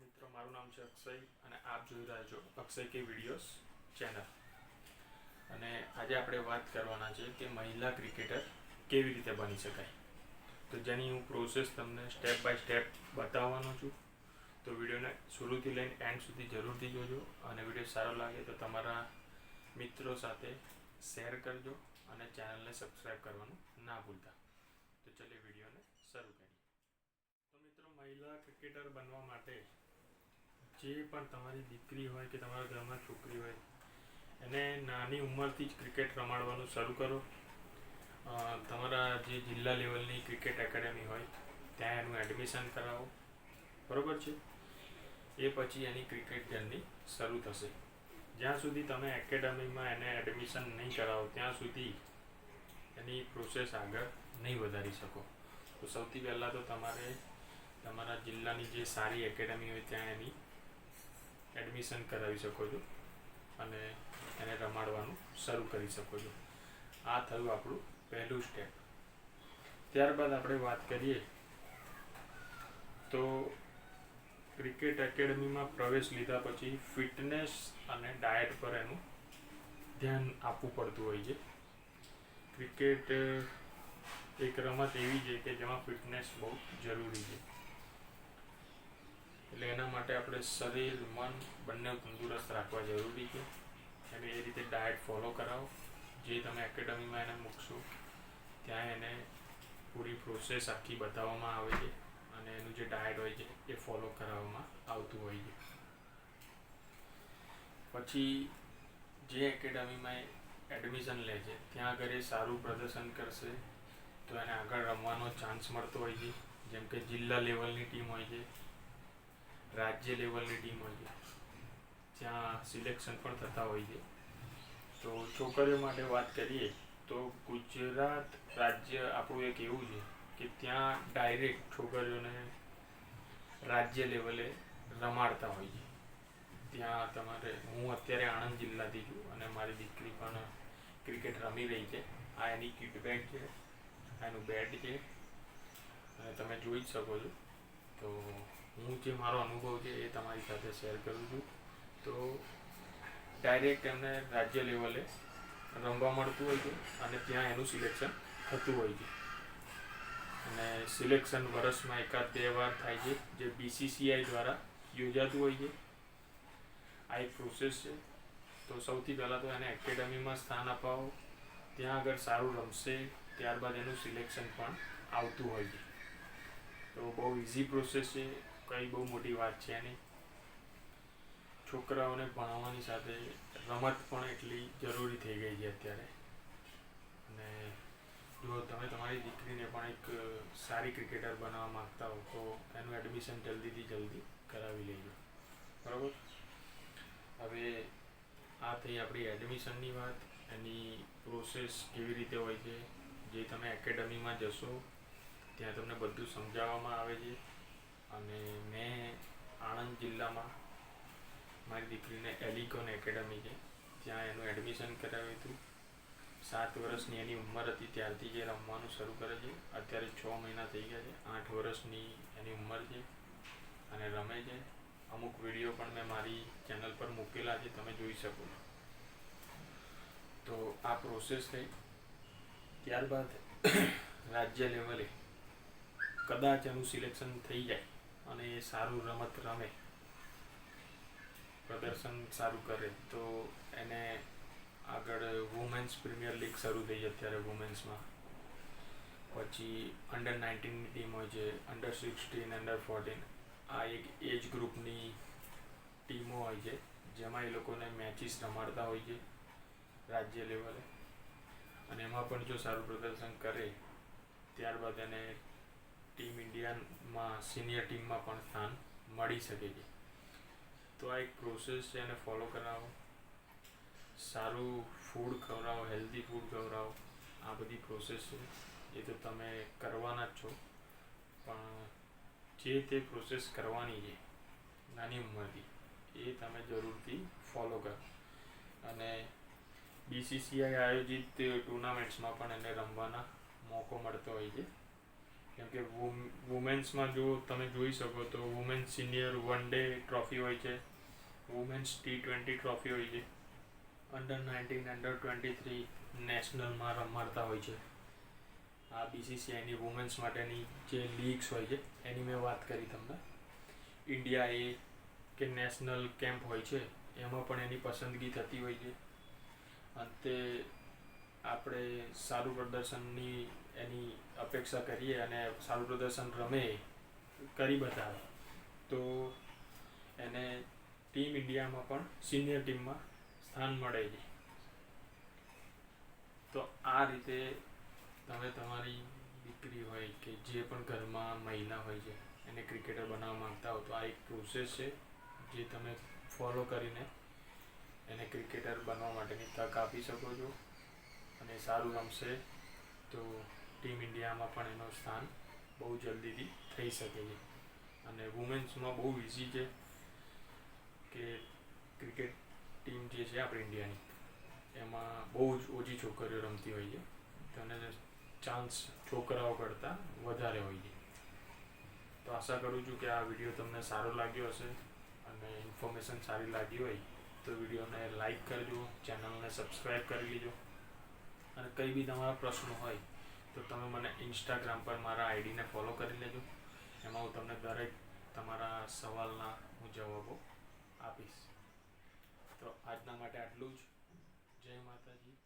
મિત્રો, મારું નામ છે અક્ષય અને આપ જોઈ રહ્યા છો અક્ષય કે વિડીયોઝ ચેનલ. અને આજે આપણે વાત કરવાના છે કે મહિલા ક્રિકેટર કેવી રીતે બની શકાય. તો જેની હું પ્રોસેસ તમને સ્ટેપ બાય સ્ટેપ બતાવવાનો છું. તો વિડીયોને શરૂથી લઈને એન્ડ સુધી જરૂરથી જોજો અને વીડિયો સારો લાગે તો તમારા મિત્રો સાથે શેર કરજો અને ચેનલને સબસ્ક્રાઈબ કરવાનું ના ભૂલતા. તો ચલીએ વિડીયોને શરૂ કરીએ. તો મિત્રો, મહિલા ક્રિકેટર બનવા માટે જે પણ તમારી દીકરી હોય કે તમારા ઘરમાં છોકરી હોય, એને નાની ઉંમરથી જ ક્રિકેટ રમાડવાનું શરૂ કરો. તમારા જે જિલ્લા લેવલની ક્રિકેટ એકેડમી હોય, ત્યાં એનું એડમિશન કરાવો. બરાબર છે? એ પછી એની ક્રિકેટ જર્ની શરૂ થશે. જ્યાં સુધી તમે એકેડમીમાં એને એડમિશન નહીં કરાવો, ત્યાં સુધી એની પ્રોસેસ આગળ નહીં વધારી શકો. તો સૌથી પહેલાં તો તમારે તમારા જિલ્લાની જે સારી એકેડમી હોય, ત્યાં એની એડમિશન કરાવી શકો છો અને એને રમાડવાનું શરૂ કરી શકો છો. આ થયું આપણું પહેલું સ્ટેપ ત્યારબાદ આપણે વાત કરીએ તો ક્રિકેટ એકેડમીમાં પ્રવેશ લીધા પછી ફિટનેસ અને ડાયટ પર એનું ધ્યાન આપવું પડતું હોય છે. ક્રિકેટ એક રમત એવી છે કે જેમાં ફિટનેસ બહુ જરૂરી છે. એટલે એના માટે આપણે શરીર, મન બંને તંદુરસ્ત રાખવા જરૂરી છે. અને એ રીતે ડાયટ ફોલો કરાવો. જે તમે એકેડમીમાં એને મૂકશો, ત્યાં એને પૂરી પ્રોસેસ આખી બતાવવામાં આવે છે અને એનું જે ડાયટ હોય છે, એ ફોલો કરાવવામાં આવતું હોય છે. પછી જે એકેડમીમાં એડમિશન લે છે, ત્યાં આગળ એ સારું પ્રદર્શન કરશે, તો એને આગળ રમવાનો ચાન્સ મળતો હોય છે. જેમ કે જિલ્લા લેવલની ટીમ હોય છે રાજ્ય લેવલની ટીમ હોય છે. ત્યાં સિલેક્શન પણ થતા હોય છે. તો છોકરીઓ માટે વાત કરીએ તો ગુજરાત રાજ્ય આપણું એક એવું છે કે ત્યાં ડાયરેક્ટ છોકરીઓને રાજ્ય લેવલે રમાડતા હોય છે. ત્યાં તમારે, હું અત્યારે આણંદ જિલ્લાથી છું અને મારી દીકરી પણ ક્રિકેટ રમી રહી છે. આ એની કીટ બેટ છે, આ એનું બેટ છે. અને તમે જોઈ જ શકો છો. તો જે મારો અનુભવ છે એ તમારી સાથે શેર કરું છું. તો ડાયરેક્ટ એમને રાજ્ય લેવલે રમવા મળતું હોય છે અને ત્યાં એનું સિલેક્શન થતું હોય છે. અને સિલેક્શન વર્ષમાં એકાદ બે વાર થાય છે, જે બીસીસીઆઈ દ્વારા યોજાતું હોય છે. આ એક પ્રોસેસ છે. તો સૌથી પહેલાં તો એને એકેડમીમાં સ્થાન અપાવો. ત્યાં આગળ સારું રમશે, ત્યારબાદ એનું સિલેક્શન પણ આવતું હોય છે. તો બહુ ઇઝી પ્રોસેસ છે. કંઈ બહુ મોટી વાત છે નહીં. છોકરાઓને ભણાવવાની સાથે રમત પણ એટલી જરૂરી થઈ ગઈ છે અત્યારે. અને જો તમે તમારી દીકરીને પણ એક સારી ક્રિકેટર બનાવવા માંગતા હો, તો એનું એડમિશન જલ્દીથી જલ્દી કરાવી લેજો. બરાબર? હવે આ થઈ આપણી એડમિશનની વાત. એની પ્રોસેસ કેવી રીતે હોય છે? જે તમે એકેડમીમાં જશો, ત્યાં તમને બધું સમજાવવામાં આવે છે. અને મેં આણંદ જિલ્લામાં મારી દીકરીને એલિકોન એકેડમી છે. ત્યાં એનું એડમિશન કરાવ્યું હતું. સાત વર્ષની એની ઉંમર હતી ત્યારથી જે રમવાનું શરૂ કરે છે. અત્યારે છ મહિના થઈ ગયા છે. આઠ વર્ષની એની ઉંમર છે અને રમે છે. અમુક વીડિયો પણ મેં મારી ચેનલ પર મૂકેલા છે. તમે જોઈ શકો તો આ પ્રોસેસ થઈ. ત્યારબાદ રાજ્ય લેવલે કદાચ એનું સિલેક્શન થઈ જાય. અને એ સારું રમત રમે. પ્રદર્શન સારું કરે. તો એને આગળ વુમેન્સ પ્રીમિયર લીગ શરૂ થઈ અત્યારે વુમેન્સમાં પછી અંડર નાઇન્ટીનની ટીમ હોય છે અંડર સિક્સટીન અંડર ફોર્ટીન આ એક એજ ગ્રુપની ટીમો હોય છે, જેમાં એ લોકોને મેચિસ રમાડતા હોય છે, રાજ્ય લેવલે અને એમાં પણ જો સારું પ્રદર્શન કરે, ત્યારબાદ એને ટીમ ઇન્ડિયામાં સિનિયર ટીમમાં પણ સ્થાન મળી શકે છે. તો આ એક પ્રોસેસ છે, એને ફોલો કરાવો. સારું ફૂડ ખવડાવો હેલ્ધી ફૂડ ખવડાવો. આ બધી પ્રોસેસ છે. એ તો તમે કરવાના જ છો. પણ જે તે પ્રોસેસ કરવાની છે, નાની ઉંમરથી, એ તમે જરૂરથી ફોલો કરો. અને બીસીસીઆઈ આયોજિત ટુર્નામેન્ટ્સમાં પણ એને રમવાના મોકો મળતો હોય છે. કેમ કે વુમેન્સમાં જો તમે જોઈ શકો તો women's senior one day trophy હોય છે. વુમેન્સ ટી ટ્વેન્ટી ટ્રોફી હોય છે. Under nineteen under twenty three નેશનલમાં રમાડતા હોય છે. આ બીસીસીઆઈની વુમેન્સ માટેની જે લીગ્સ હોય છે, એની મેં વાત કરી તમને. ઇન્ડિયા એ કે નેશનલ કેમ્પ હોય છે, એમાં પણ એની પસંદગી થતી હોય છે. અંતે આપણે સારું પ્રદર્શનની એની અપેક્ષા કરીએ અને સારું પ્રદર્શન રમે કરી બતાવે. તો એને ટીમ ઇન્ડિયામાં પણ સિનિયર ટીમમાં સ્થાન મળે છે. તો આ રીતે તમે તમારી દીકરી હોય કે જે પણ ઘરમાં મહિલા હોય છે, એને ક્રિકેટર બનાવવા માંગતા હો તો આ એક પ્રોસેસ છે જે તમે ફોલો કરીને એને ક્રિકેટર બનવા માટેની તક આપી શકો છો. અને સારું રમશે તો ટીમ ઇન્ડિયામાં પણ એનું સ્થાન બહુ જલ્દીથી થઈ શકે છે. અને વુમેન્સમાં બહુ ઇઝી છે કે ક્રિકેટ ટીમ જે છે આપણી ઇન્ડિયાની, એમાં બહુ જ ઓછી છોકરીઓ રમતી હોય છે. તો ચાન્સ છોકરાઓ કરતાં વધારે હોય છે. તો આશા કરું છું કે આ વીડિયો તમને સારો લાગ્યો હશે અને ઇન્ફોર્મેશન સારી લાગી હોય તો વિડીયોને લાઈક કરજો ચેનલને સબસ્ક્રાઈબ કરી લેજો. અને કંઈ બી તમારા પ્રશ્નો હોય, તો તમે મને ઇન્સ્ટાગ્રામ પર મારા આઈડીને ફોલો કરી લેજો. એમાં હું તમને દરેક તમારા સવાલના હું જવાબો આપીશ. તો આજના માટે આટલું જ. જય માતાજી.